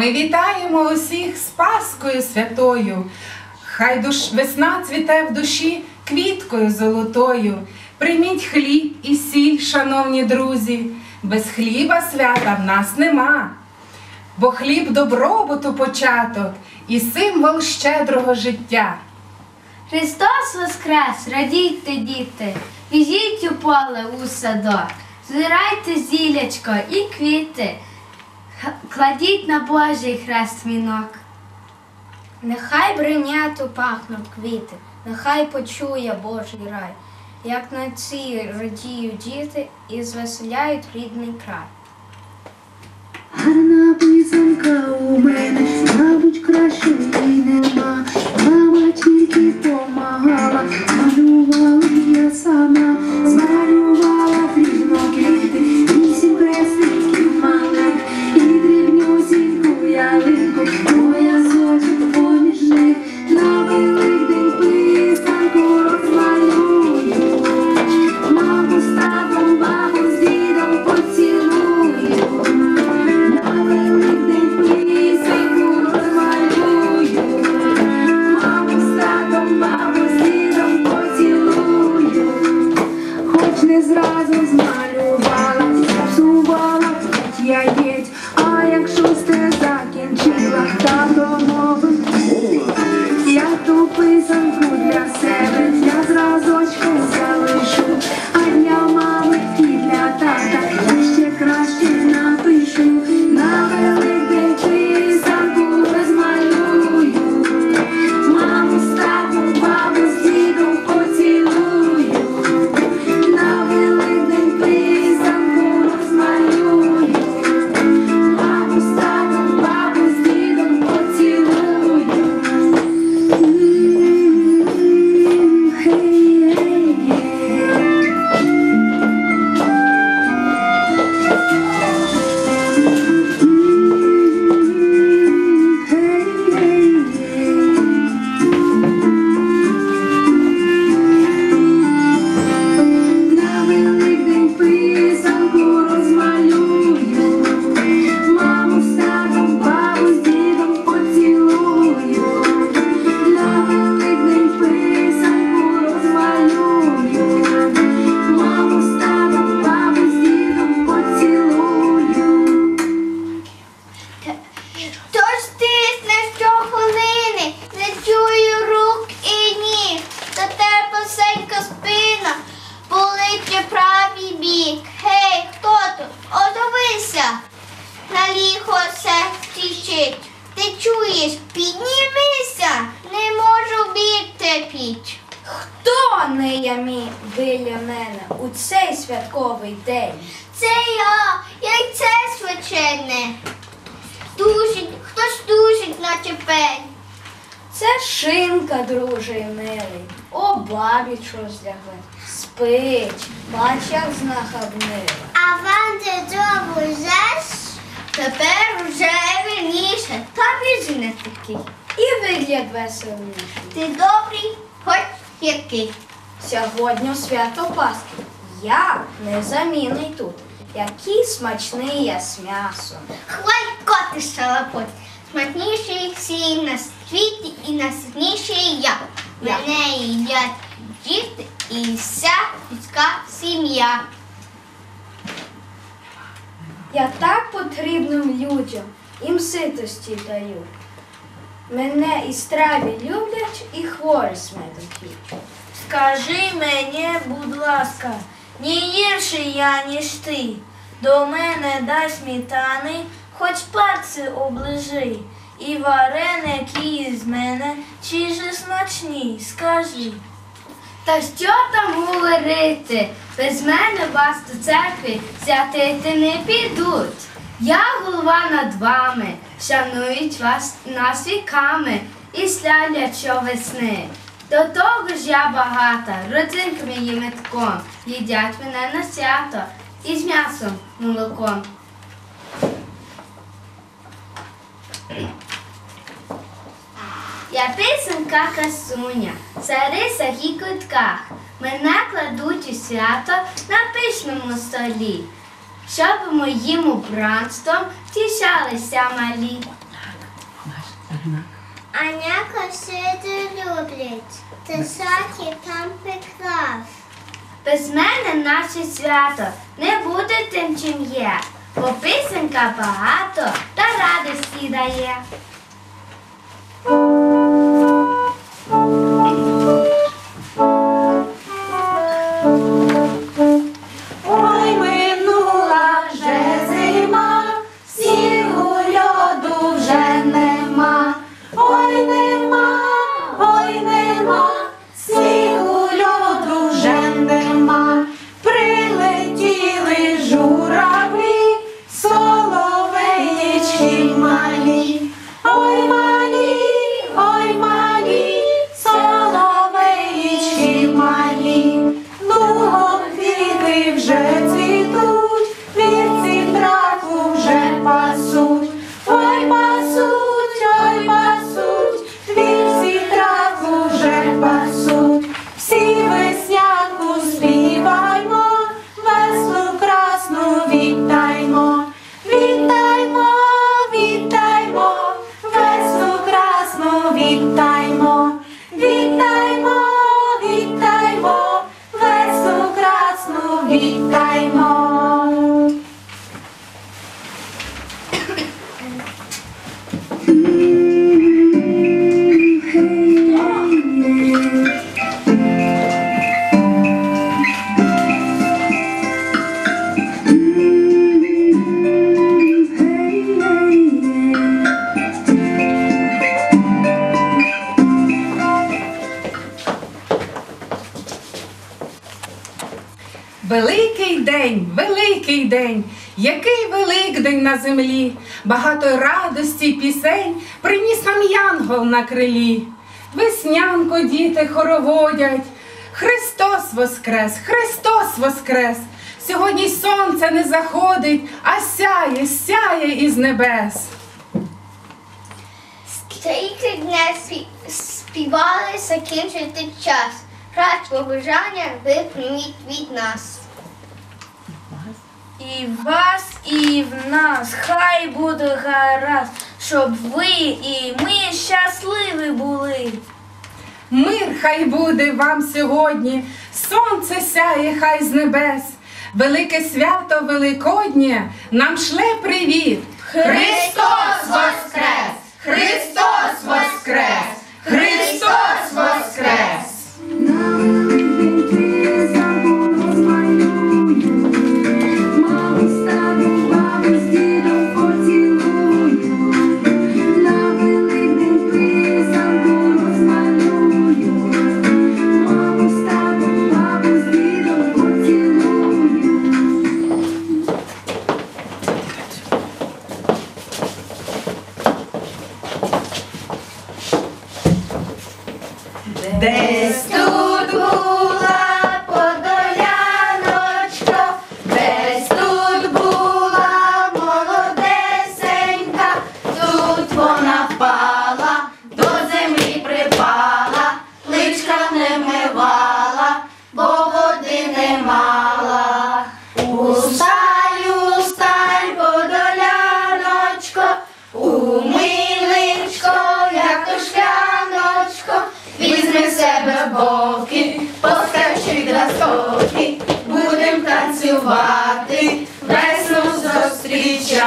Ми вітаємо усіх з Паскою святою. Хай душ весна цвіте в душі квіткою золотою. Прийміть хліб і сіль, шановні друзі. Без хліба свята в нас нема. Бо хліб добробуту початок і символ щедрого життя. Христос Воскрес, радійте, діти, біжіть у поле у садок, збирайте зілячко і квіти, кладіть на Божий хрест вінок. Нехай бриняту пахнуть квіти, нехай почує Божий рай, як на ці радіють діти і звеселяють рідний край. Гарна писанка у мене, мабуть, краще the idea бік. Хто не ямі біля мене у цей святковий день? Це я, яйце свячене. Душить, хтось душить, наче пень. Це шинка, друже милий, о бабіч розлягли. Спить, бач, як знахабнила. А вам ти добу жеш? Тепер вже вірніше, та же не такий. І вигляд веселіший. Ти добрий, хоч гіркий. Сьогодні свято Пасхи. Я незамінний тут. Який смачний я з м'ясом. Хваль коти шалапот. Смачніший всі на світі і найсильніший я. Я. Мене їдять діти і вся людська сім'я. Я так потрібним людям, їм ситості даю. Мене і страві люблять, і хворі з медом п'ють. Скажи мені, будь ласка, не гірший я, ніж ти. До мене дай сметани, хоч пальці оближи. І вареники з мене, чи же смачні, скажи. Та що там говорити? Без мене вас до церкви святити не підуть. Я голова над вами, шанують вас нас віками і славлять щовесни. До того ж я багата, родзинками і метком, їдять мене на свято і з м'ясом молоком. Я писанка красуня, цариса і кутках. Мене кладуть у свято на пишному столі, щоб моїм убранством тішалися малі. А няка сиди люблять, ти саки там приклав. Без мене наше свято не буде тим, чим є, бо писанка багато та радості дає. День, який великдень на землі, багато радості й пісень приніс нам янгол на крилі. Веснянко діти хороводять, Христос воскрес, Христос воскрес. Сьогодні сонце не заходить, а сяє, сяє із небес. Скільки днів співали закінчити час. Рад побажання ви прийміть від нас. І в вас, і в нас хай буде гаразд, щоб ви і ми щасливі були. Мир хай буде вам сьогодні, сонце сяє хай з небес. Велике свято Великоднє нам шле привіт. Христос воскрес! Христос воскрес! Христос воскрес! Десь тут будем танцювати, весну зустрічати.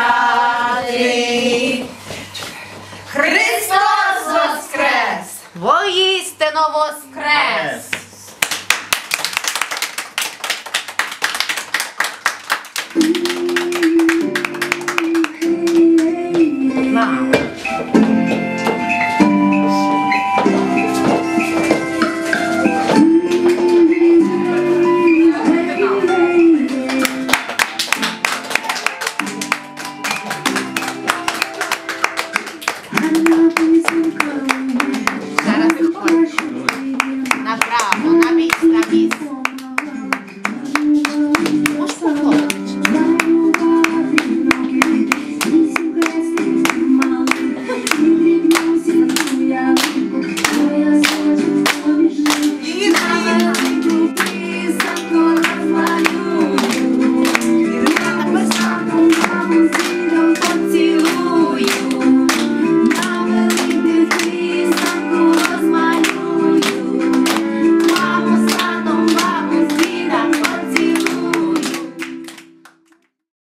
Христос воскрес! Воістину воскрес!